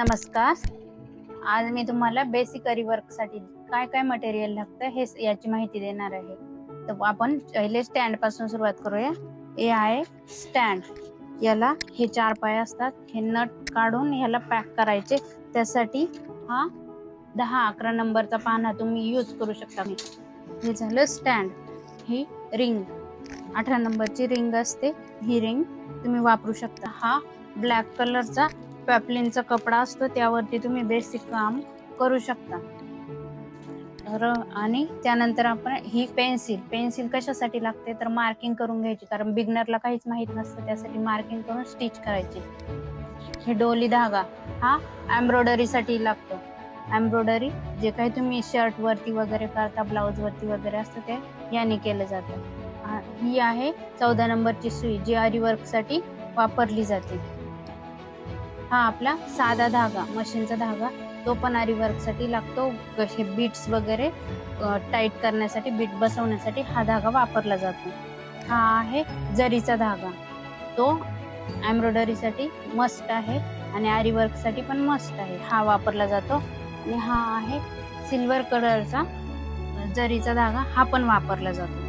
नमस्कार. आज मी तुम्हाला बेसिकसाठी काय काय मटेरियल लागतं हे याची माहिती देणार आहे. तर आपण पहिले स्टँडपासून सुरुवात करूया. हे आहे स्टँड याला हे चार पाय असतात. हे नट काढून ह्याला पॅक करायचे. त्यासाठी हा दहा अकरा नंबरचा पाना तुम्ही यूज करू शकता. मी हे झालं स्टँड ही रिंग अठरा नंबरची रिंग असते. ही रिंग तुम्ही वापरू शकता. हा ब्लॅक कलरचा पॅपलिनचा कपडा असतो त्यावरती तुम्ही बेसिक काम करू शकता. तर आणि त्यानंतर आपण ही पेन्सिल पेन्सिल कशासाठी लागते? तर मार्किंग करून घ्यायची. कारण बिगनरला काहीच माहीत नसतं त्यासाठी मार्किंग करून स्टिच करायची. हे डोली धागा हा एम्ब्रॉयडरीसाठी लागतो. एम्ब्रॉयडरी जे काही तुम्ही शर्टवरती वगैरे करता ब्लाऊजवरती वगैरे असतं ते याने केलं जातं. ही आहे चौदा नंबरची सुई जी आरी वर्कसाठी वापरली जाते. हा आपला साधा धागा मशीनचा धागा. तो पण आरीवर्कसाठी लागतो. कसे बीट्स वगैरे टाईट करण्यासाठी बीट बसवण्यासाठी हा धागा वापरला जातो. हा आहे जरीचा धागा. तो एम्ब्रॉयडरीसाठी मस्ट आहे आणि आरीवर्कसाठी पण मस्त आहे. हा वापरला जातो. आणि हा आहे सिल्वर कलरचा जरीचा धागा. हा पण वापरला जातो.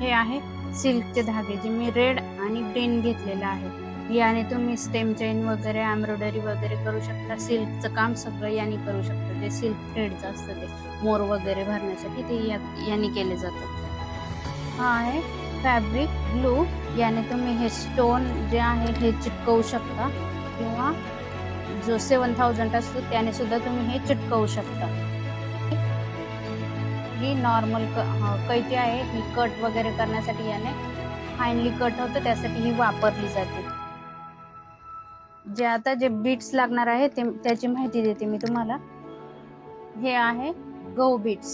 हे आहे सिल्कचे धागे जे मी रेड आणि ग्रीन घेतलेलं आहे. याने तुम्ही स्टेम चेन वगैरे एम्ब्रॉयडरी वगैरे करू शकता. सिल्कचं काम सगळं याने करू शकता. जे सिल्क थ्रेडचं असतं ते मोर वगैरे भरण्यासाठी ते या- याने केले जातं हा आहे फॅब्रिक ग्लू याने तुम्ही हे स्टोन जे आहे हे चिटकवू शकता. किंवा जो सेवन थाउजंड असतो त्याने सुद्धा तुम्ही हे चिटकवू शकता. ही नॉर्मल कैची आहे. ही कट वगैरे करण्यासाठी याने फाईनली कट होतं. त्यासाठी ही वापरली जाते. जे आता जे बीट्स लागणार आहे ते त्याची माहिती देते मी तुम्हाला. हे आहे गहू बीट्स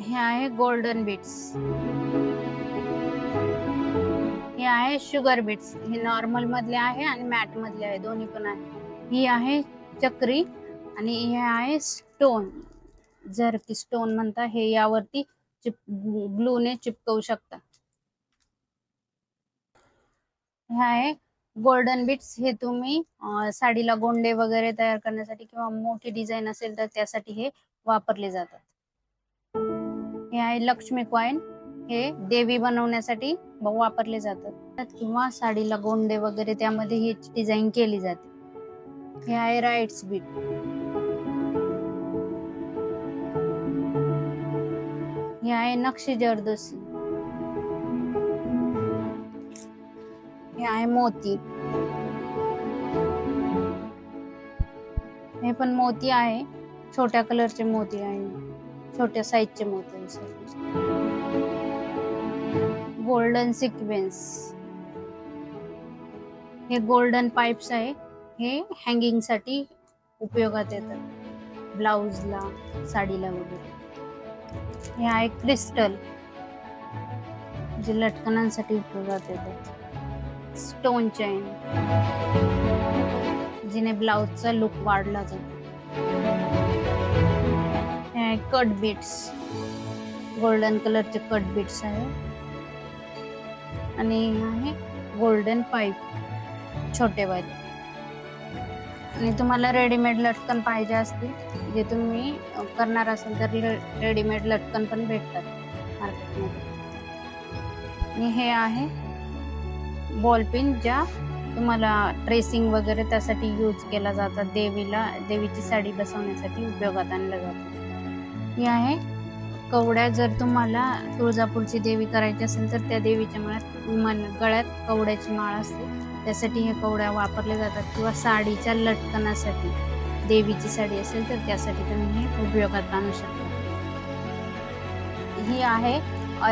हे आहे गोल्डन बीट्स हे आहे शुगर बीट्स हे नॉर्मल मधले आहे आणि मॅट मधले आहे. दोन्ही पण आहे. ही आहे चक्री आणि हे आहे स्टोन जर की स्टोन म्हणता हे यावरती चिप ग्लूने चिपकवू शकता. हे आहे गोल्डन बिट्स हे तुम्ही साडीला गोंडे वगैरे तयार करण्यासाठी किंवा मोठी डिझाईन असेल तर त्यासाठी हे वापरले जातात. हे आहे लक्ष्मी कॉइन हे देवी बनवण्यासाठी वापरले जातात. किंवा साडीला गोंडे वगैरे त्यामध्ये ही डिझाईन केली जाते. हे आहे राईट्स बीट हे आहे नक्षी जरदोसी हे आहे मोती. हे पण मोती आहे. छोट्या कलरचे मोती आहे. छोट्या साईजचे मोती गोल्डन सिक्वेन्स हे गोल्डन पाइप्स आहे. हे हँगिंगसाठी उपयोगात येतात. ब्लाउजला साडीला वगैरे. हे आहे क्रिस्टल जे लटकनांसाठी उपयोगात येतात. स्टोन चैन जिने ब्लाउजचा लुक वाढला जातो. हे आहे कट बीट्स गोल्डन कलरचे कट बीट्स आहे. आणि आहे गोल्डन पाईप छोटे वाले. आणि तुम्हाला रेडीमेड लटकन पाहिजे असतील जे तुम्ही करणार असाल तर रेडीमेड लटकन पण भेटतात मार्केटमध्ये आणि हे आहे बॉलपेन ज्या तुम्हाला ट्रेसिंग वगैरे त्यासाठी यूज केला जातात. देवीला देवीची साडी बसवण्यासाठी उपयोगात आणलं जातं ही आहे कवड्या. जर तुम्हाला तुळजापूरची देवी करायची असेल तर त्या देवीच्या मळ्यात मन गळ्यात कवड्याची माळ असते. त्यासाठी हे कवड्या वापरल्या जातात किंवा साडीच्या लटकनासाठी. देवीची साडी असेल तर त्यासाठी तुम्ही हे उपयोगात आणू शकता. ही आहे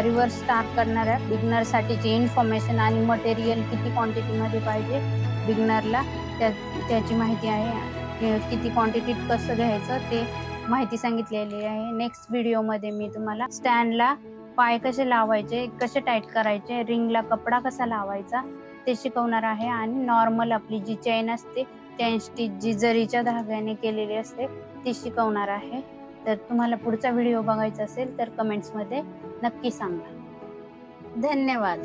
रिव्हर्स स्टार्ट करणाऱ्या बिगनरसाठीची इन्फॉर्मेशन आणि मटेरियल किती क्वांटिटीमध्ये पाहिजे बिगनरला त्या त्याची माहिती आहे. किती क्वांटिटीत कसं घ्यायचं ते माहिती सांगितलेली आहे. नेक्स्ट व्हिडिओमध्ये मी तुम्हाला स्टँडला पाय कसे लावायचे कसे टाईट करायचे रिंगला कपडा कसा लावायचा ते शिकवणार आहे. आणि नॉर्मल आपली जी चेन असते चेन स्टिच जी जरीच्या धाग्याने केलेली असते ती शिकवणार आहे. तर तुम्हाला पुढचा व्हिडिओ बघायचा असेल तर कमेंट्समध्ये नक्की सांगा. धन्यवाद.